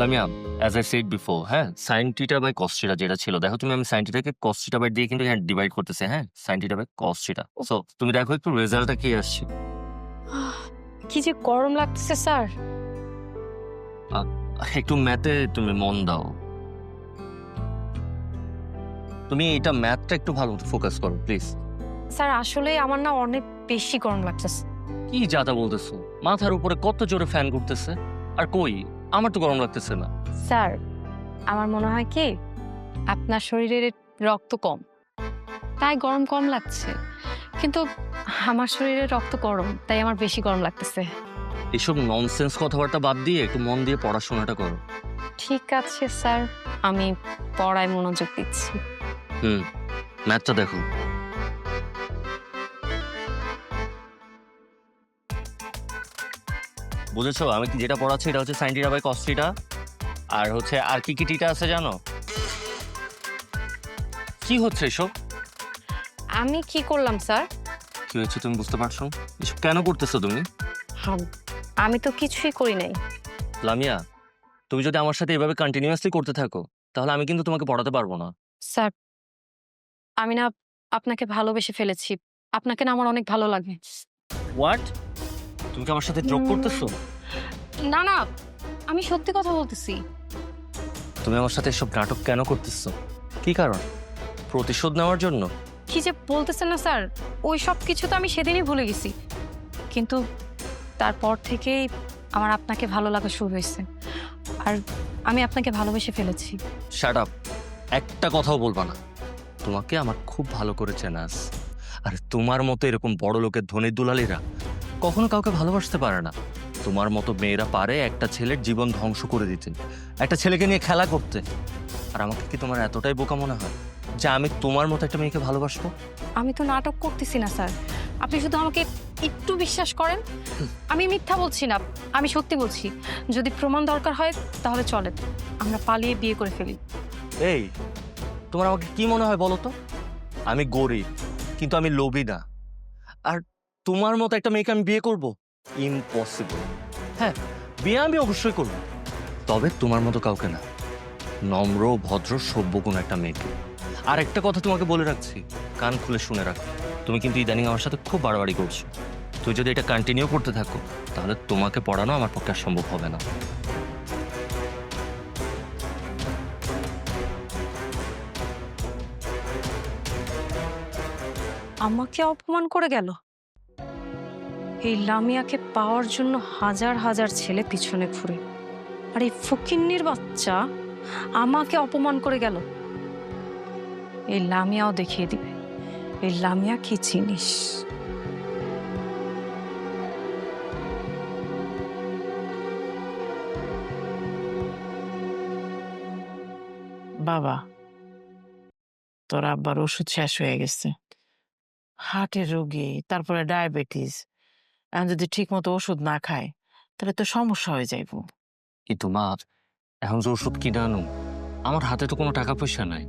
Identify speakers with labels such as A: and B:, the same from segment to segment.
A: Lamia as I said before হ্যাঁ sine theta by cos theta যেটা ছিল দেখো তুমি আমি সাইন টিটাকে কস থিটা বাই দিয়ে কিন্তু এখানে ডিভাইড করতেছি হ্যাঁ sine theta by cos theta so তুমি দেখো একটু রেজাল্টটা কি আসছে।
B: কি যে গরম লাগতেছে স্যার।
A: একটু ম্যাথে তুমি মন দাও। তুমি এটা ম্যাথটা একটু ভালো ফোকাস করো প্লিজ
B: স্যার আসলে আমার না অনেক বেশি গরম লাগতেছে।
A: কি যাতা বলতেছো? মাথার উপরে কত জোরে ফ্যান ঘুরতেছে? আর কই? আমার তো গরম লাগতেছে না।
B: স্যার আমার মনে হয় কি আপনার শরীরের রক্ত কম। তাই গরম কম লাগছে। কিন্তু আমার শরীরে রক্ত গরম তাই আমার বেশি গরম লাগতেছে।
A: এসব ননসেন্স কথাবার্তা বাদ দিয়ে একটু মন দিয়ে পড়াশোনাটা করো।
B: ঠিক আছে স্যার। আমি পড়ায় মনোযোগ দিচ্ছি।
A: হুম ম্যাথটা দেখো। বুঝেছ? আমি কি যেটা পড়াচ্ছি এটা হচ্ছে sine theta by cos theta আর হচ্ছে আর কি কি টিটা আছে জানো? কি হচ্ছে এসব?
B: আমি কি করলাম স্যার?
A: কি হয়েছে তুমি বুঝতে পারছ? এসব কেন করতেছো তুমি?
B: আমি তো কিছুই করি নাই।
A: লামিয়া তুমি যদি আমার সাথে এভাবে কন্টিনিউয়াসলি করতে থাকো তাহলে আমি কিন্তু তোমাকে পড়াতে পারব না।
B: স্যার আমি না আপনাকে ভালোবেসে ফেলেছি। আপনাকে না আমার অনেক ভালো লাগে।
A: হোয়াট তুমি কি আমার সাথে যোগ করতেছো?
B: না না আমি সত্যি কথা বলতেছি।
A: তুমি আমার সাথে এসব নাটক কেন করতেছো? কি কারণ? প্রতিশোধ নেওয়ার জন্য?
B: কি যে বলতেছেন না স্যার ওই সব কিছু তো আমি সেদিনই ভুলে গেছি। কিন্তু তারপর থেকেই আমার আপনাকে ভালো লাগা শুরু হয়েছে। আর আমি আপনাকে ভালোবেসে ফেলেছি।
A: শাট আপ একটা কথাও বলবা না। তোমাকে আমার খুব ভালো করে চেনা আর তোমার মতো এরকম বড় লোকের ধনী দুলালিরা কখনো কাউকে ভালোবাসতে পারে না। তোমার মতো মেয়েরা পারে একটা ছেলের জীবন ধ্বংস করে দিতে একটা ছেলেকে নিয়ে খেলা করতে। আর আমাকে কি তোমার এতটাই বোকা মনে হয় যে আমি তোমার মতো একটা মেয়েকে ভালোবাসবো?
B: আমি তো নাটক করতেছি না স্যার। আপনি শুধু আমাকে একটু বিশ্বাস করেন। আমি মিথ্যা বলছি না আমি সত্যি বলছি। যদি প্রমাণ দরকার হয় তাহলে চলেন। আমরা পালিয়ে বিয়ে করে ফেলি।
A: এই তোমার আমাকে কি মনে হয় বলো তো? আমি গরিব কিন্তু আমি লোভী না। আর তোমার মতো একটা মেয়েকে আমি বিয়ে করব? ইম্পসিবল হ্যাঁ বিয়ে আমি অবশ্যই করব। তবে তোমার মতো কাউকে না। নম্র, ভদ্র, সভ্য কোনো একটা মেয়েকে। আর একটা কথা তোমাকে বলে রাখছি, কান খুলে শুনে রাখ। তুমি কিন্তু ইদানিং আমার সাথে খুব বাড়াবাড়ি করছ। তুই যদি এটা কন্টিনিউ করতে থাকো, তাহলে তোমাকে পড়ানো আমার পক্ষে সম্ভব হবে না।
B: আমাকে অপমান করে গেল? এই লামিয়াকে পাওয়ার জন্য হাজার হাজার ছেলে পিছনে ঘুরে। আর এই ফকিন্নির বাচ্চা আমাকে অপমান করে গেল। এই লামিয়াও দেখিয়ে দিবে, এই লামিয়া কি জিনিস?
C: বাবা, তোর আব্বার ওষুধ শেষ হয়ে গেছে। হার্টের রোগী, তারপরে ডায়াবেটিস। এখন যদি ঠিক মতো ওষুধ না খায় তাহলে তো সমস্যা হয়ে যাইব।
A: কিন্তু মা এখন যে ওষুধ কিনে আনো আমার হাতে তো কোনো টাকা পয়সা নাই।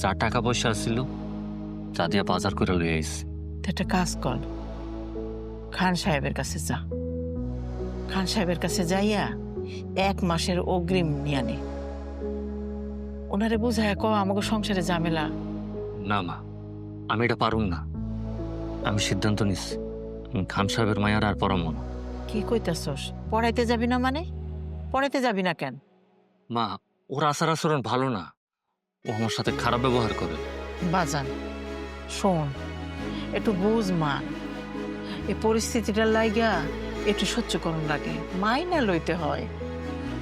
A: যার টাকা পয়সা ছিল তা দিয়ে বাজার করে লয়ে আইছি।
C: তো একটা কাজ কর। খান সাহেবের কাছে যা। খান সাহেবের কাছে যাইয়া এক মাসের অগ্রিম নিয়ে নে। ওনারে বুঝায় ক আমাকে সংসারে ঝামেলা।
A: না মা আমি এটা পারুম না। আমি সিদ্ধান্ত নিচ্ছি আমি খান সাহেবের মায়ার আর পরম না
C: কি কইতাছস? পড়াইতে যাবি না মানে? পড়াইতে যাবি না কেন?
A: মা ওর আচার আচরণ ভালো না। ও আমার সাথে খারাপ ব্যবহার করে।
C: বাজান শোন একটু বুঝ মা। এই পরিস্থিতিটার লাইগা একটু সহ্য করুন লাগে। মাইনা লইতে হয়।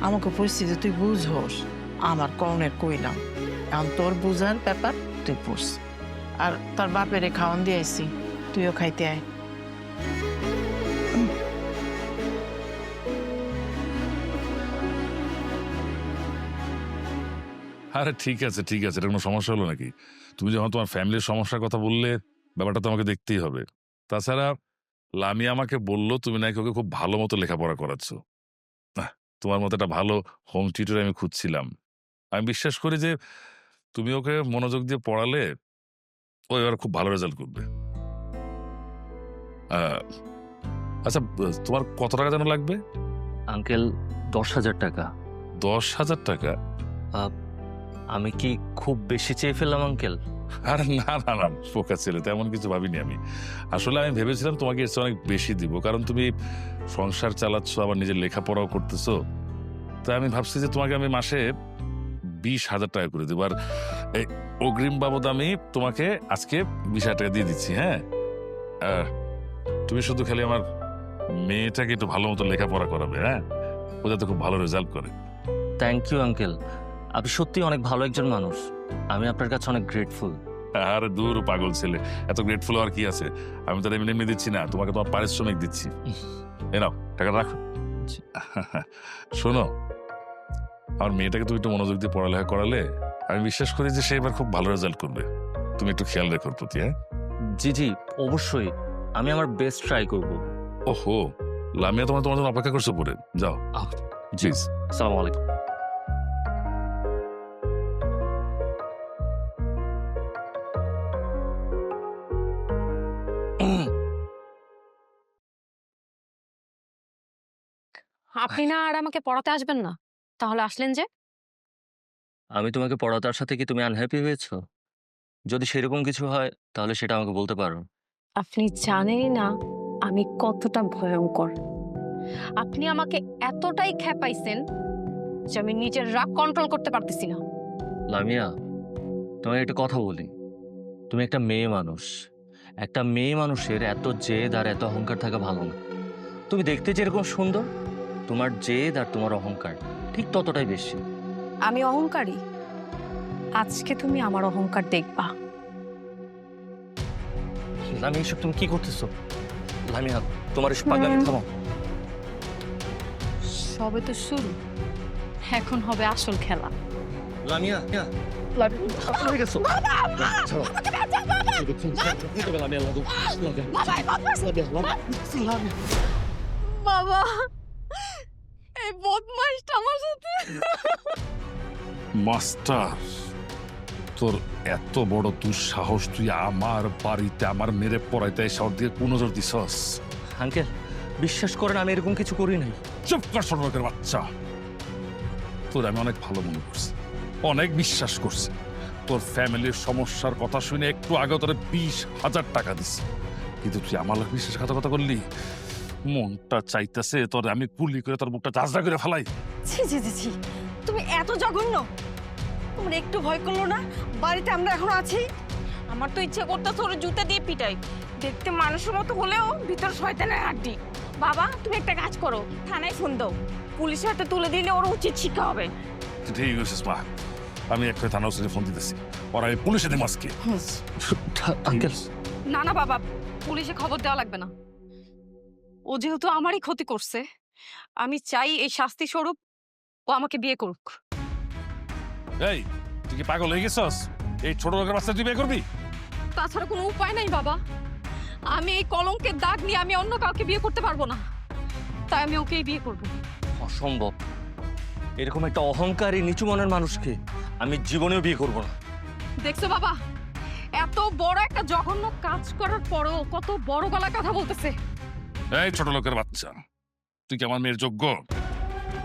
C: আমাকে পরিস্থিতি তুই বুঝ হোস আমার কর্ণের কইলাম। এখন তোর বুঝার ব্যাপার তুই বুঝ আর তোর বাপেরে খাওয়ান দিয়ে আইসি তুইও খাইতে আয়।
D: আরে ঠিক আছে ঠিক আছে, এটা কোনো সমস্যা হলো নাকি? তুমি যখন তোমার ফ্যামিলির সমস্যার কথা বললে, ব্যাপারটা তো আমাকে দেখতেই হবে। তাছাড়া লামি আমাকে বলল, তুমি নাকি ওকে খুব ভালো মতো লেখাপড়া করাচ্ছ। তোমার মতো একটা ভালো হোম টিউটর আমি খুঁজছিলাম। আমি বিশ্বাস করি যে, তুমি ওকে মনোযোগ দিয়ে পড়ালে ও এবার খুব ভালো রেজাল্ট করবে। আচ্ছা তোমার কত টাকা যেন লাগবে?
A: আঙ্কেল দশ হাজার টাকা।
D: দশ হাজার টাকা
A: আমি কি খুব বেশি চেয়ে ফেললাম আঙ্কেল?
D: আরে না না না পোকা ছেলে তেমন কিছু ভাবিনি আমি। আসলে আমি ভেবেছিলাম তোমাকে চেয়ে অনেক বেশি দিব কারণ তুমি সংসার চালাচ্ছ আবার নিজের লেখাপড়াও করতেছো। তাই আমি ভাবছি যে তোমাকে আমি মাসে বিশ হাজার টাকা করে দেবো। আর অগ্রিম বাবদ আমি তোমাকে আজকে বিশ হাজার টাকা দিয়ে দিচ্ছি হ্যাঁ? তুমি শুধু খালি আমার মেয়েটাকে একটু ভালো মতো লেখাপড়া করাবে হ্যাঁ? ও যাতে খুব ভালো রেজাল্ট করে।
A: থ্যাংক ইউ আঙ্কেল আপনি সত্যি অনেক ভালো একজন মানুষ। আমি আপনার কাছে অনেক গ্রেটফুল
D: আর দূর পাগল ছেলে এত গ্রেটফুল আর কি আছে? আমি তো এমনি এমনি দিচ্ছি না তোমাকে তোমার পারিশ্রমিক দিচ্ছি। এ নাও টাকা রাখো। শোনো আমার মেয়েটাকে তুমি একটু মনোযোগ দিয়ে পড়ালেখা করালে আমি বিশ্বাস করি যে সে এবার খুব ভালো রেজাল্ট করবে। তুমি একটু খেয়াল রেখো প্রতি হ্যাঁ?
A: জি জি অবশ্যই। আমি আমার বেস্ট ট্রাই করব।
D: ওহো লামিয়া তোমার তোমার জন্য অপেক্ষা করছ পরে যাও।
A: জি
D: প্লিজ
A: সালাম আলাইকুম।
B: আপনি না আর আমাকে পড়াতে আসবেন না। তাহলে আসলেন যে?
A: আমি তোমাকে পড়াতার সাথে কি তুমি আনহ্যাপি হয়েছো? যদি সেরকম কিছু হয় তাহলে সেটা আমাকে বলতে পারো।
B: আপনি জানেন না আমি কতটা ভয়ঙ্কর। আপনি আমাকে এতটাই খেপাইছেন যে আমি নিজের রাগ কন্ট্রোল করতে পারতেছি না।
A: লামিয়া তোমাকে একটা কথা বলি। তুমি একটা মেয়ে মানুষ। একটা মেয়ে মানুষের এত জেদ আর এত অহংকার থাকা ভালো না। তুমি দেখতে যেরকম সুন্দর তোমার জেদ আর তোমার অহংকার ঠিক ততটাই বেশি।
B: আমি অহংকারী? আজকে তুমি আমার অহংকার দেখবা।
A: লামিয়া এসব তুমি কি করতেছো? লামিয়া তোমার এসব পাগলামি
B: হুম।
A: থামো
B: সবে তো শুরু। এখন হবে আসল খেলা।
A: লামিয়া হয়ে গেছো।
B: বাবা এই বদমাইশটা আমার সাথে।
D: মাস্টার। তোর এত বড় দুঃসাহস তুই আমার বাড়িতে আমার মেরে পড়াইতে শহর দিয়ে কোন নজর দিছস?
A: আঙ্কেল বিশ্বাস করেন আমি এরকম কিছু করি নাই।
D: চুপ কর সর্বকের বাচ্চা। তোর আমি অনেক ভালো মনে করছি অনেক বিশ্বাস করছি। তোর ফ্যামিলির সমস্যার কথা শুনে একটু আগে তোরে বিশ হাজার টাকা দিছি। কিন্তু তুই আমার লোক বিশ্বাসঘাতকতা করলি মনটা চাইতেছে তোর আমি কুলি করে তোর মুখটা চাষা করে ফেলাই।
E: ছি ছি ছি ছি। তুমি এত জঘন্য। তোমার একটু ভয় করল না? বাড়িতে আমরা এখন আছি।
F: আমার তো ইচ্ছে করতেছে ওর জুতা দিয়ে পিটাই। দেখতে মানুষের মতো হলেও ভিতর শয়তানের হাড্ডি। বাবা তুমি একটা কাজ করো থানায় ফোন দাও। পুলিশের হাতে তুলে দিলে ওর উচিত শিক্ষা হবে।
D: ঠিক আছে মা। আমি একটা থানা ওসিতে ফোন দিতেছি। ওরা পুলিশে দিই মাসকে
A: আঙ্কেল।
B: না না বাবা পুলিশে খবর দেওয়া লাগবে না। ও যেহেতু আমারই ক্ষতি করছে আমি চাই এই শাস্তি স্বরূপ ও আমাকে বিয়ে করুক।
D: এই তুই কি পাগল হয়ে গেছস? এই ছোট লোকের বাচ্চা তুই বিয়ে করবি?
B: তাছাড়া কোনো উপায় নাই বাবা। আমি এই কলঙ্কের দাগ নিয়ে আমি অন্য কাউকে বিয়ে করতে পারব না। তাই আমি ওকেই বিয়ে করব।
A: অসম্ভব। এরকম একটা অহংকারী নিচু মনের মানুষকে আমি জীবনেও বিয়ে করব না।
B: দেখছ বাবা এত বড় একটা জঘন্য কাজ করার পরেও কত বড় গলায় কথা বলতেছে।
D: এই ছোট লোকের বাচ্চা তুই কি আমার মেয়ের যোগ্য?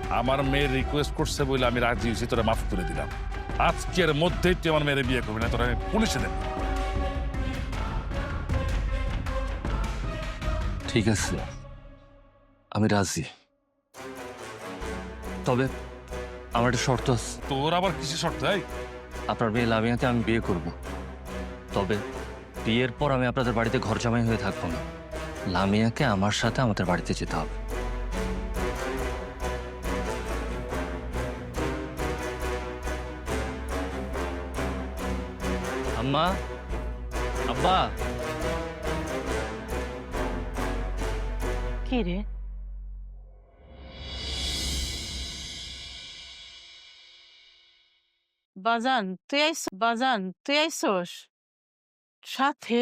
D: আমার মেয়ের রিকোয়েস্ট করছে বলে আমি রাজি হয়েছি তোরা মাফ করে দিলাম। আজকের মধ্যেই তুই আমার মেয়ের বিয়ে করবি না তোরা আমি পুলিশে দেব
A: ঠিক আছে আমি রাজি। তবে আমার একটা শর্ত আছে।
D: তোর আবার কিসের শর্ত এই?
A: আপনার মেয়ে লামিয়াকে আমি বিয়ে করব। তবে বিয়ের পর আমি আপনাদের বাড়িতে ঘর জামাই হয়ে থাকব না। লামিয়াকে আমার সাথে আমাদের বাড়িতে যেতে হবে। আম্মা আব্বা
C: কি রে বাজান তুই আইস বাজান তুই আইসস। সাথে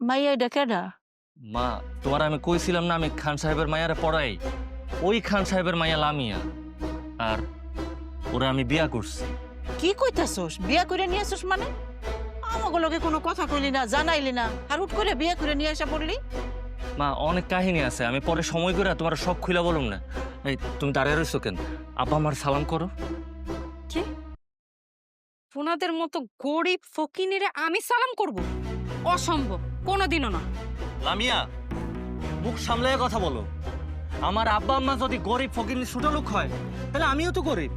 C: মাইয়া ডেকেডা
A: মা তোমার আমি কইছিলাম না আমি খান সাহেবের মায়ারে পড়াই। ওই খান সাহেবের মায়া লামিয়া। আর ওরা আমি বিয়া করছি।
C: কি কইতাছস? বিয়া করে নিয়ে আসছ মানে? লগে কোনো কথা কইলি না জানাইলি না। আর হুট করে বিয়ে করে নিয়ে আসা পড়লি?
A: মা অনেক কাহিনী আছে। আমি পরে সময় করে তোমার সব খুলে বলুম না। এই তুমি দাঁড়িয়ে রয়েছো কেন? আব্বা আমার সালাম করো।
B: কি? ওনাদের মতো গরিব ফকিনিরে আমি সালাম করব? অসম্ভব কোনোদিনও না।
A: লামিয়া মুখ সামলায় কথা বলো। আমার আব্বা আম্মা যদি গরিব ফকির ছোট লোক হয় তাহলে আমিও তো গরিব।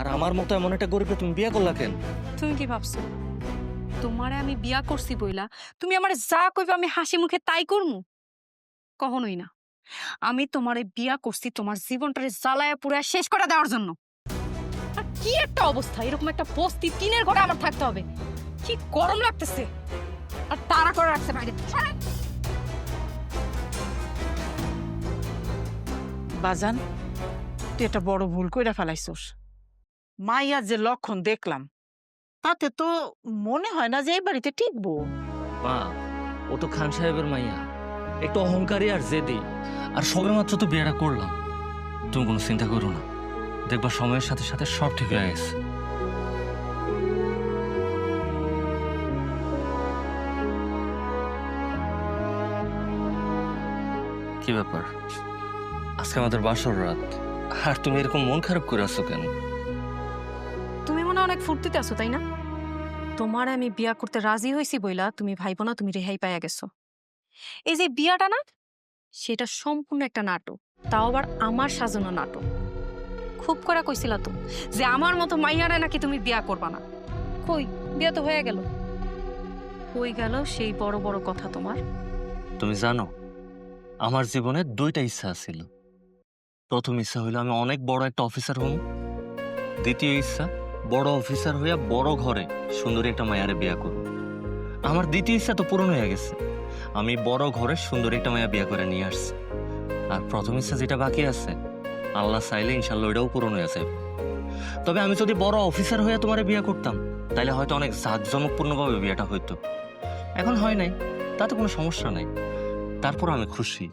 A: আর আমার মতো এমন একটা গরিবকে তুমি বিয়ে করলা কেন?
B: তুমি কি ভাবছ? তোমারে আমি বিয়া করছি বইলা, তুমি আমার যা কইবে আমি হাসি মুখে তাই করমু? কখনোই না। আমি তোমারে বিয়া করছি তোমার জীবনটারে জ্বালায়া পুরা শেষ করে দেওয়ার জন্য। আর কি একটা অবস্থা, এরকম একটা বস্তি টিনের ঘরে আমার থাকতে হবে। কি গরম লাগতেছে। আর তারা করে রাখছে বাইরে।
C: বাজান, তুই একটা বড় ভুল কইরা ফেলাইছস। মাইয়ার যে লক্ষণ দেখলাম তাতে তো মনে হয় না যে এই বাড়িতে টিকবো।
A: মা ও তো খান সাহেবের মাইয়া। একটু অহংকারী আর জেদি। আর সবেমাত্র তো বিয়েটা করলাম। তুমি কোনো চিন্তা করো না। দেখবা সময়ের সাথে সাথে সব ঠিক হয়ে গেছে। কি ব্যাপার? আজকে আমাদের বাসর রাত। আর তুমি এরকম মন খারাপ করে আছো কেন?
B: তুমি মনে হয় অনেক ফুর্তিতে আছো তাই না? তোমার আমি বিয়া করতে রাজি হয়েছি বইলা তুমি ভাইবো না, তুমি রেহাই পাইয়া গেছো। এই যে বিয়াটা না, সেটা সম্পূর্ণ একটা নাটক, তাও আবার আমার সাজানো নাটক। খুব করে কইছিলা তো যে আমার মতো মাইয়ারে নাকি তুমি বিয়া করবা না। কই, বিয়া তো হয়ে গেল। কই গেল সেই বড় বড় কথা তোমার।
A: তুমি জানো, আমার জীবনে দুইটা ইচ্ছা ছিল প্রথম ইচ্ছা হইল আমি অনেক বড় একটা অফিসার হব দ্বিতীয় ইচ্ছা বড় অফিসার হইয়া বড় ঘরে সুন্দরী একটা মায়ারে বিয়া করব আমার দ্বিতীয় ইচ্ছা তো পূরণ হয়ে গেছে। আমি বড় ঘরে সুন্দরী একটা মায়া বিয়া করে নিয়ে আসছি। আর প্রথম ইচ্ছা যেটা বাকি আছে, আল্লাহ চাইলে ইনশাল্লাহ ওইটাও পূরণ হয়ে যাবে। তবে আমি যদি বড় অফিসার হইয়া তোমারে বিয়া করতাম তাহলে হয়তো অনেক জাঁকজমকপূর্ণভাবে বিয়েটা হইতো। এখন হয় নাই, তাতে কোনো সমস্যা নাই। তারপর আমি খুশি।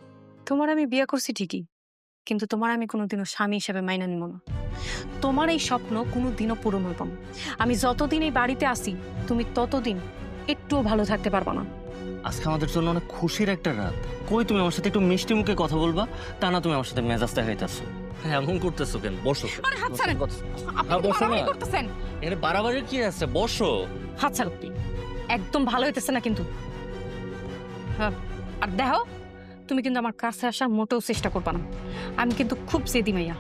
B: তোমার আমি বিয়ে করছি ঠিকই। কিন্তু তোমার আমি কোনোদিনও স্বামী হিসেবে মাইনা নিব না। তোমার এই স্বপ্ন কোনোদিনও পূরণ হইব না। আমি যতদিন এই বাড়িতে আসি তুমি ততদিন একটুও ভালো থাকতে পারবা না।
A: আজকে আমাদের জন্য অনেক খুশির একটা রাত। কই তুমি আমার সাথে একটু মিষ্টি মুখে কথা বলবা? তা না তুমি আমার সাথে মেজাজ দেখাইতেছো এমন করতেছো কেন? বসো।
B: আরে হাত ছাড়েন। আপনি
A: হ্যাঁ, বসো না।
B: করতেছেন।
A: বাড়াবাড়ি কি আছে? বসো।
B: হাত ছাড়ো। একদম ভালো হইতেছে না কিন্তু। হ্যাঁ আর দেখো তুমি কিন্তু আমার কাছে আসার মোটেও চেষ্টা করবা না। আমি কিন্তু খুব জেদি মাইয়া।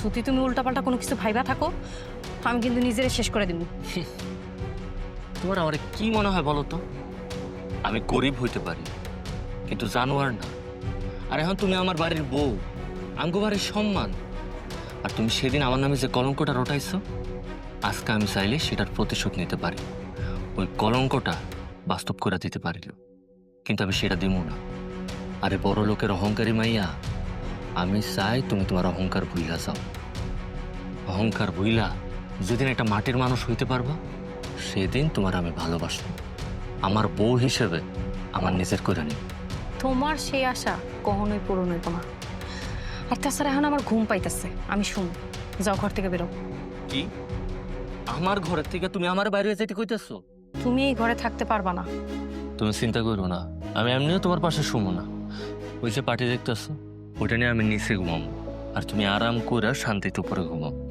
B: যদি তুমি উল্টাপাল্টা কোনো কিছু ভাইবা থাকো, আমি কিন্তু নিজেরে শেষ করে দিব
A: তোমার আমার কি মনে হয় বলো তো? আমি গরিব হইতে পারি, কিন্তু জানোয়ার না। আর এখন তুমি আমার বাড়ির বউ, আমগো বাড়ির সম্মান। আর তুমি সেদিন আমার নামে যে কলঙ্কটা রটাইছো, আজকে আমি চাইলে সেটার প্রতিশোধ নিতে পারি। ওই কলঙ্কটা বাস্তব করে দিতে পারি কিন্তু আমি সেটা দিব না। আরে বড় লোকের অহংকারী মাইয়া আমি চাই তুমি তোমার অহংকার ভুইলা যাও। অহংকার ভুইলা যেদিন একটা মাটির মানুষ হইতে পারবা সেদিন তোমার আমি ভালোবাসবো। আমার বউ হিসেবে আমার নিজের করে নিব
B: তোমার সেই আশা কখনোই পূরণ হইব না। আর তাছাড়া এখন আমার ঘুম পাইতেছে আমি শুন যাও ঘর থেকে বেরো।
A: কি? আমার ঘরের থেকে তুমি আমার বাইরে যেতে কইতেছো?
B: তুমি এই ঘরে থাকতে পারবা না।
A: তুমি চিন্তা করো না আমি এমনিও তোমার পাশে শুমো না। ওই যে পার্টি দেখতেছো? ওটা নিয়ে আমি নিচে ঘুমাবো। আর তুমি আরাম করে শান্তিতে উপরে ঘুমাও।